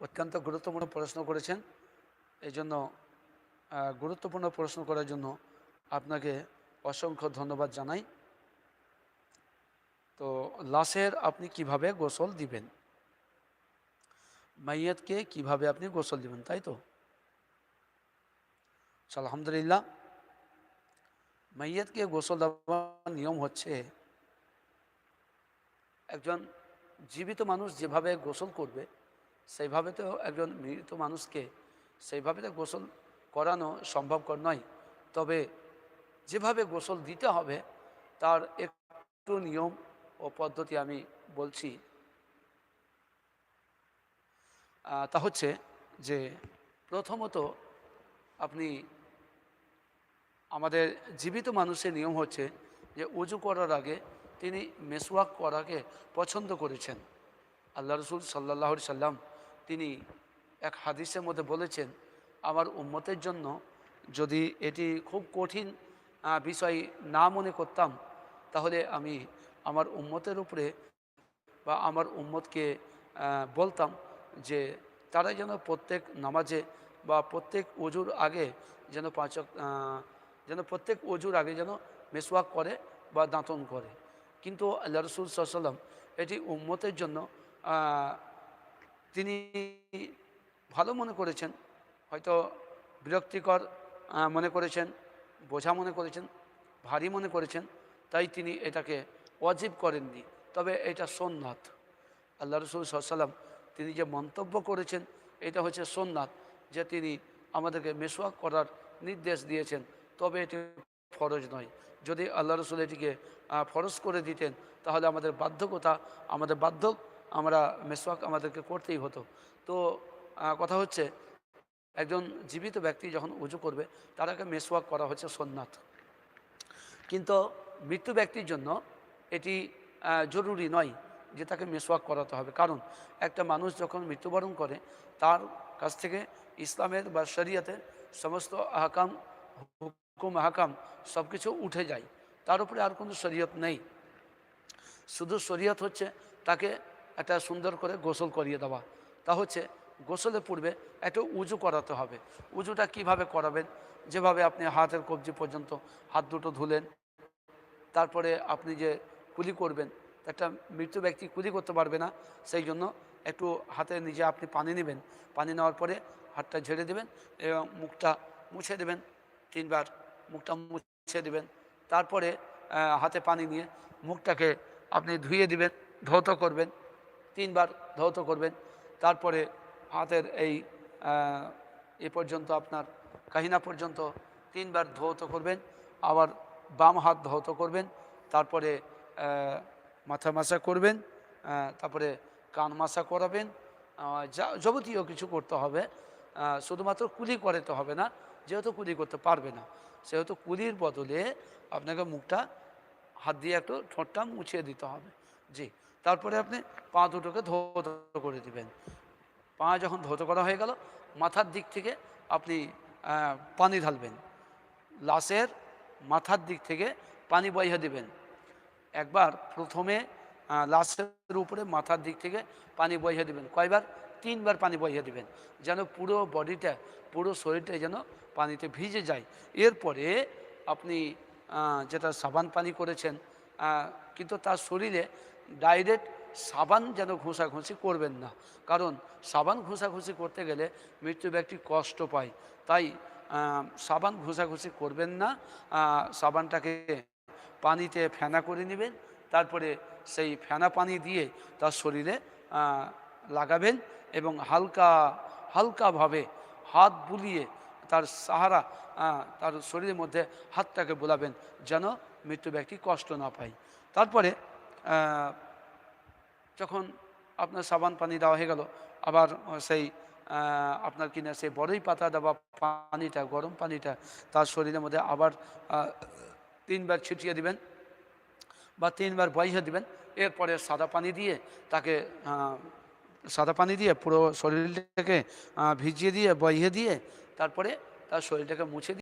অত্যন্ত গুরুত্বপূর্ণ প্রশ্ন করেছেন। এই জন্য গুরুত্বপূর্ণ প্রশ্ন করার জন্য আপনাকে অসংখ্য ধন্যবাদ জানাই। তো, লাশের আপনি কীভাবে গোসল দিবেন? মাইয়াতকে কীভাবে আপনি গোসল দিবেন, তাই তো, আলহামদুলিল্লাহ, মাইয়াতকে গোসল দেওয়ার নিয়ম হচ্ছে, একজন জীবিত মানুষ যেভাবে গোসল করবে সেইভাবে তো একজন মৃত মানুষকে সেইভাবে তো গোসল করানো সম্ভবকর নয়। তবে যেভাবে গোসল দিতে হবে, তার একটু নিয়ম ও পদ্ধতি আমি বলছি। তা হচ্ছে যে প্রথমত আপনি আমাদের জীবিত মানুষের নিয়ম হচ্ছে যে উজু করার আগে তিনি মেসওয়াক করাকে পছন্দ করেছেন। আল্লাহ রসুল সাল্লাহ সাল্লাম তিনি এক হাদিসের মধ্যে বলেছেন আমার উম্মতের জন্য যদি এটি খুব কঠিন বিষয় না মনে করতাম তাহলে আমি আমার উম্মতের উপরে বা আমার উম্মতকে বলতাম যে তারা যেন প্রত্যেক নামাজে বা প্রত্যেক অজুর আগে যেন পাঁচ ওয়াক্ত, আহ, যেন প্রত্যেক অজুর আগে যেন মেসওয়াক করে বা দাঁতন করে। কিন্তু আল্লাহ রসুল সাল্লাম এটি উম্মতের জন্য তিনি ভালো মনে করেছেন, হয়তো বিরক্তিকর মনে করেছেন, বোঝা মনে করেছেন, ভারী মনে করেছেন, তাই তিনি এটাকে অজীব করেননি। তবে এটা সোননাথ। আল্লাহ রসুল সাল্লাম তিনি যে মন্তব্য করেছেন, এটা হচ্ছে সোননাথ, যে তিনি আমাদেরকে মেসওয়াক করার নির্দেশ দিয়েছেন, তবে এটি ফরজ নয়। যদি আল্লাহ রসুল এটিকে ফরজ করে দিতেন, তাহলে আমাদের বাধ্যকতা, আমাদের বাধ্য আমরা মেসওয়াক আমাদেরকে করতেই হতো। তো কথা হচ্ছে, একজন জীবিত ব্যক্তি যখন উজু করবে তারাকে মেসওয়াক করা হচ্ছে সোননাথ। কিন্তু মৃত্যু ব্যক্তির জন্য এটি জরুরি নয় যে তাকে মেসওয়াক করাতে হবে। কারণ একটা মানুষ যখন মৃত্যুবরণ করে, তার কাছ থেকে ইসলামের বা শরিয়াতের সমস্ত আহকাম, হুকুম, আহকাম সব কিছু উঠে যায়। তার উপরে আর কোনো শরীয়ত নেই। শুধু শরীয়ত হচ্ছে তাকে একটা সুন্দর করে গোসল করিয়ে দেওয়া। তা হচ্ছে গোসলের পূর্বে একটু উজু করাতে হবে। উজুটা কীভাবে করাবেন? যেভাবে আপনি হাতের কবজি পর্যন্ত হাত দুটো ধুলেন, তারপরে আপনি যে কুলি করবেন, একটা মৃত্যু ব্যক্তি কুলি করতে পারবে না, সেই জন্য একটু হাতে নিজে আপনি পানি নেবেন। পানি নেওয়ার পরে হাতটা ঝেড়ে দেবেন এবং মুখটা মুছে দেবেন, তিনবার মুখটা মুছে দেবেন। তারপরে হাতে পানি নিয়ে মুখটাকে আপনি ধুয়ে দিবেন, ধৌত করবেন। তিনবার ধৌত করবেন। তারপরে হাতের এই এ পর্যন্ত আপনার কাহিনা পর্যন্ত তিনবার ধৌত করবেন। আবার বাম হাত ধৌত করবেন। তারপরে মাথা মাসা করবেন। তারপরে কান মাসা করাবেন। যা, যাবতীয় কিছু করতে হবে। শুধুমাত্র কুলি করাতে হবে না, যেহেতু কুলি করতে পারবে না। সেহেতু কুলির বদলে আপনাকে মুখটা হাত দিয়ে একটু ঠোঁটটা মুছিয়ে দিতে হবে। জি। তারপরে আপনি পা দুটোকে ধৌত করে দিবেন। পা যখন ধৌত করা হয়ে গেল, মাথার দিক থেকে আপনি পানি ঢালবেন। লাশের মাথার দিক থেকে পানি বইয়ে দিবেন। একবার প্রথমে লাশের উপরে মাথার দিক থেকে পানি বইয়ে দিবেন। কয়বার? তিনবার পানি বইয়ে দিবেন। যেন পুরো বডিটা, পুরো শরীরটা যেন পানিতে ভিজে যায়। এরপরে আপনি যেটা সাবান পানি করেছেন কিন্তু তার শরীরে ডাইরেক্ট সাবান যেন ঘষাঘষি করবেন না। কারণ সাবান ঘষাঘষি করতে গেলে মৃত্যু ব্যক্তি কষ্ট পায়। তাই সাবান ঘষাঘষি করবেন না। সাবানটাকে পানিতে ফেনা করে নেবেন। তারপরে সেই ফেনা পানি দিয়ে তার শরীরে লাগাবেন এবং হালকা, হালকাভাবে হাত বুলিয়ে তার সাহারা তার শরীরের মধ্যে হাতটাকে বোলাবেন যেন মৃত্যু ব্যক্তি কষ্ট না পায়। তারপরে যখন আপনার সাবান পানি দেওয়া হয়ে গেল, আবার সেই আপনার কিনা সেই বড়ই পাতা দেওয়া পানিটা, গরম পানিটা তার শরীরের মধ্যে আবার তিনবার ছিটিয়ে দিবেন বা তিনবার বইয়ে দিবেন। এরপরে সাদা পানি দিয়ে তাকে সাদা পানি দিয়ে পুরো শরীরটাকে ভিজিয়ে দিয়ে, বইয়ে দিয়ে তারপরে তার শরীরটাকে মুছে